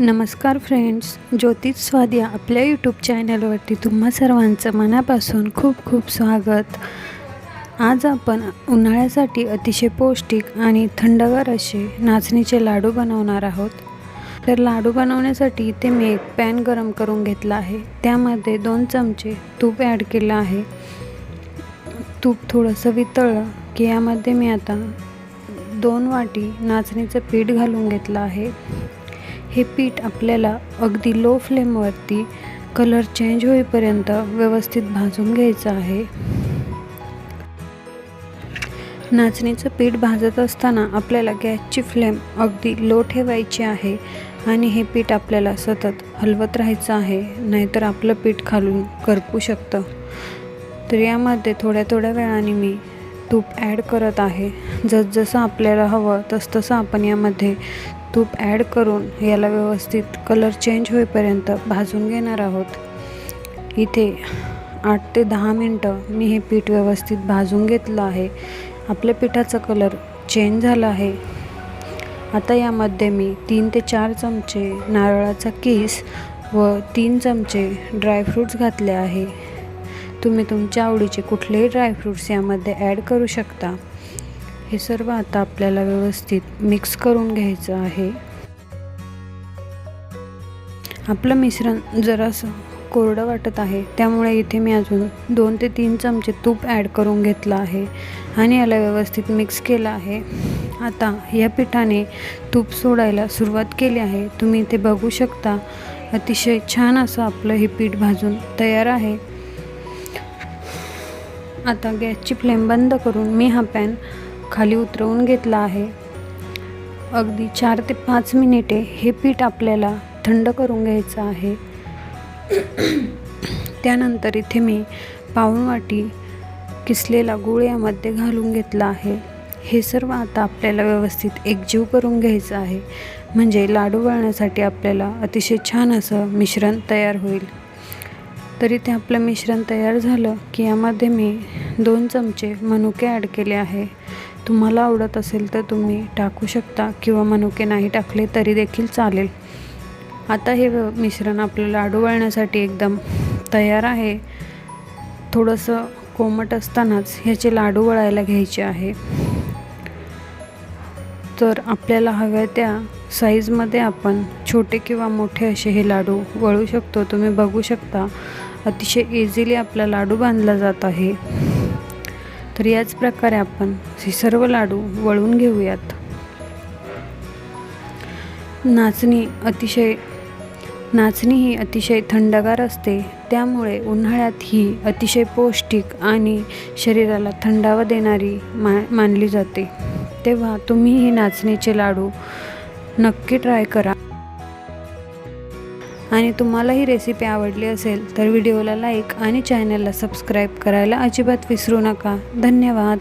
नमस्कार फ्रेंड्स ज्योतिष स्वादिया आपल्या यूट्यूब चॅनलवरती तुम्हा सर्वांचं मनापासून खूप खूप स्वागत. आज आपण उन्हाळ्यासाठी अतिशय पौष्टिक आणि थंडगार असे नाचणीचे लाडू बनवणार आहोत. तर लाडू बनवण्यासाठी इथे मी एक पॅन गरम करून घेतला आहे. त्यामध्ये दोन चमचे तूप ॲड केलं आहे. तूप थोडंसं वितळलं की यामध्ये मी आता दोन वाटी नाचणीचं पीठ घालून घेतलं आहे. हे पीठ आपल्याला अगदी लो फ्लेमवरती कलर चेंज होईपर्यंत व्यवस्थित भाजून घ्यायचं आहे. नाचणीचं पीठ भाजत असताना आपल्याला गॅसची फ्लेम अगदी लो ठेवायची आहे आणि हे पीठ आपल्याला सतत हलवत राहायचं आहे नाहीतर आपलं पीठ खालून करपू शकतं. तर यामध्ये थोड्या थोड्या वेळाने मी तूप ॲड करत आहे. जसजसं आपल्याला हवं तसतसं आपण यामध्ये तूप ॲड करून याला व्यवस्थित कलर चेंज होईपर्यंत भाजून घेणार आहोत. इथे आठ ते दहा मिनटं मी हे पीठ व्यवस्थित भाजून घेतलं आहे. आपल्या पिठाचा कलर चेंज झाला आहे. आता यामध्ये मी तीन ते चार चमचे नारळाचा किस व तीन चमचे ड्रायफ्रूट्स घातले आहे. तुम्ही तुमच्या आवडीचे कुठलेही ड्रायफ्रूट्स यामध्ये ॲड करू शकता. हे सर्व आता आपल्याला व्यवस्थित मिक्स करून घ्यायचं आहे. आपलं मिश्रण जरासं कोरडं वाटत आहे त्यामुळे इथे मी अजून दोन ते तीन चमचे तूप ॲड करून घेतलं आहे आणि याला व्यवस्थित मिक्स केलं आहे. आता या पिठाने तूप सोडायला सुरुवात केली आहे. तुम्ही इथे बघू शकता अतिशय छान असं आपलं हे पीठ भाजून तयार आहे. आता गॅसची फ्लेम बंद करून मी हा पॅन खाली उतरवून घेतला आहे. अगदी चार ते पाच मिनिटे हे पीठ आपल्याला थंड करून घ्यायचं आहे. त्यानंतर इथे मी पाऊण वाटी किसलेला गूळ यामध्ये घालून घेतला आहे. हे सर्व आता आपल्याला व्यवस्थित एकजीव करून घ्यायचं आहे. म्हणजे लाडू वळण्यासाठी आपल्याला अतिशय छान असं मिश्रण तयार होईल. तर इथे आपलं मिश्रण तयार झालं की यामध्ये मी दोन चमचे मनुके ॲड केले आहे. तुम्हाला आवडत असेल तर तुम्ही टाकू शकता किंवा मनुके नाही टाकले तरी देखील चालेल. आता हे मिश्रण आपलं लाडू वळण्यासाठी एकदम तयार आहे. थोडंसं कोमट असतानाच ह्याचे लाडू वळायला घ्यायचे आहे. तर आपल्याला हव्या त्या साईजमध्ये आपण छोटे किंवा मोठे असे हे लाडू वळू शकतो. तुम्ही बघू शकता अतिशय इझिली आपला लाडू बांधला जात आहे. तर याच प्रकारे आपण हे सर्व लाडू वळून घेऊयात. नाचणी अतिशय नाचणी ही अतिशय थंडगार असते. त्यामुळे उन्हाळ्यात ही अतिशय पौष्टिक आणि शरीराला थंडावा देणारी मा मानली जाते. तेव्हा तुम्ही हे नाचणीचे लाडू नक्की ट्राय करा. आणि तुम्हाला ही रेसिपी आवडली असेल तर व्हिडिओला लाईक आणि चॅनलला सबस्क्राईब करायला अजिबात विसरू नका. धन्यवाद.